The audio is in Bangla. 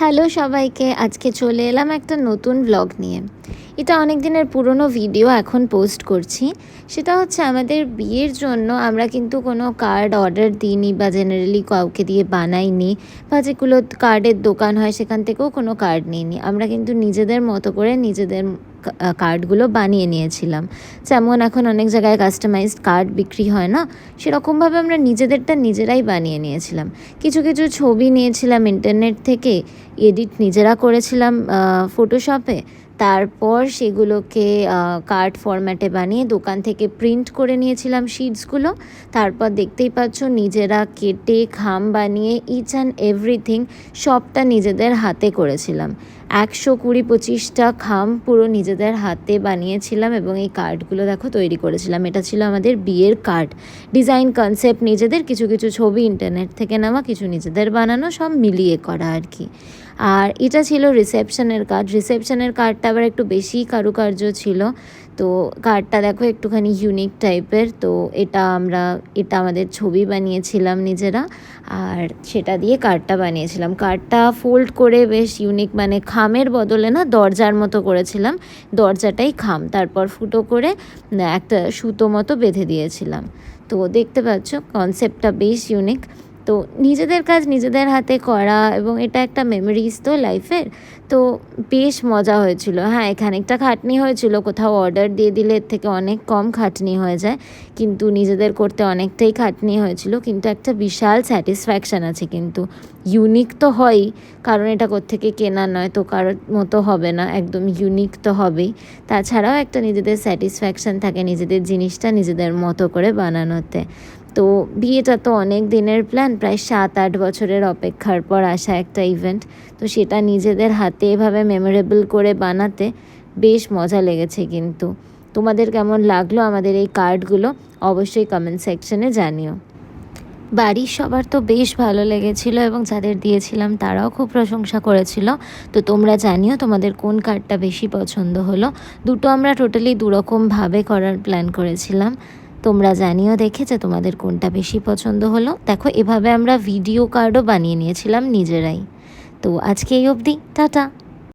হ্যালো সবাইকে, আজকে চলে এলাম একটা নতুন ব্লগ নিয়ে। এটা অনেক দিনের পুরনো ভিডিও এখন পোস্ট করছি। সেটা হচ্ছে আমাদের বিয়ের জন্য আমরা কিন্তু কোনো কার্ড অর্ডার দিইনি বা জেনারেলি কাউকে দিয়ে বানাইনি বা যেগুলো কার্ডের দোকান হয় সেখান থেকেও কোনো কার্ড নিইনি। আমরা কিন্তু নিজেদের মতো করে নিজেদের কার্ডগুলো বানিয়ে নিয়েছিলাম। যেমন এখন অনেক জায়গায় কাস্টমাইজড কার্ড বিক্রি হয় না? সেরকমভাবে আমরা নিজেদেরটা নিজেরাই বানিয়ে নিয়েছিলাম। কিছু কিছু ছবি নিয়েছিলাম ইন্টারনেট থেকে এডিট নিজেরা করেছিলাম ফটোশপে তারপর সেগুলোকে কার্ড ফরম্যাটে বানিয়ে দোকান থেকে প্রিন্ট করে নিয়েছিলাম শিটসগুলো তারপর দেখতেই পাচ্ছ নিজেরা কেটে, খাম বানিয়ে ইচ অ্যান্ড এভরিথিং সবটা নিজেদের হাতে করেছিলাম। একশো কুড়ি পঁচিশটা খাম পুরো নিজেদের হাতে বানিয়েছিলাম এবং এই কার্ডগুলো দেখো তৈরি করেছিলাম। এটা ছিল আমাদের বিয়ের কার্ড ডিজাইন কনসেপ্ট নিজেদের, কিছু কিছু ছবি ইন্টারনেট থেকে নেওয়া, কিছু নিজেদের বানানো, সব মিলিয়ে করা আর কি। আর এটা ছিল রিসেপশনের কার্ড রিসেপশনের কার্ডটা আবার একটু বেশি কারুকার্য ছিল। তো কার্ডটা দেখো একটুখানি ইউনিক টাইপের তো এটা আমরা, এটা আমাদের ছবি বানিয়েছিলাম নিজেরা। আর সেটা দিয়ে কার্ডটা বানিয়েছিলাম। কার্ডটা ফোল্ড করে বেশ ইউনিক মানে খামের বদলে না দরজার মতো করেছিলাম। দরজাটাই খাম। তারপর ফুটো করে একটা সুতো মতো বেঁধে দিয়েছিলাম। তো দেখতে পাচ্ছ কনসেপ্টটা বেশ ইউনিক তো নিজেদের কাজ নিজেদের হাতে করা এবং এটা একটা মেমোরিজ তো লাইফের তো বেশ মজা হয়েছিল। হ্যাঁ এখানে একটা খাটনি হয়েছিল। কোথাও অর্ডার দিয়ে দিলে এর থেকে অনেক কম খাটনি হয়ে যায়। কিন্তু নিজেদের করতে অনেকটাই খাটনি হয়েছিল। কিন্তু একটা বিশাল স্যাটিসফ্যাকশান আছে কিন্তু। ইউনিক তো হয়ই। কারণ এটা কোত্থেকে কেনা নয় তো কারোর মতো হবে না। একদম ইউনিক তো হবেই। তাছাড়াও একটা নিজেদের স্যাটিসফ্যাকশান থাকে নিজেদের জিনিসটা নিজেদের মতো করে বানানোতে। তো বিয়েটা তো অনেক দিনের প্ল্যান প্রায় সাত, আট বছরের অপেক্ষার পর আসা একটা ইভেন্ট তো সেটা নিজেদের হাতে এভাবে মেমোরেবল করে বানাতে বেশ মজা লেগেছে কিন্তু। তোমাদের কেমন লাগল আমাদের এই কার্ডগুলো অবশ্যই কমেন্ট সেকশনে জানিও। বাড়ির সবার তো বেশ ভালো লেগেছিল এবং যাদের দিয়েছিলাম তারাও খুব প্রশংসা করেছিল। তো তোমরা জানিও তোমাদের কোন কার্ডটা বেশি পছন্দ হলো। দুটো আমরা টোটালি দুরকমভাবে করার প্ল্যান করেছিলাম। তোমরা জানিও দেখে যে তোমাদের কোনটা বেশি পছন্দ হলো? দেখো, এভাবে আমরা ভিডিও কার্ডও বানিয়ে নিয়েছিলাম নিজেরাই। তো আজকে এই অবধি, টাটা।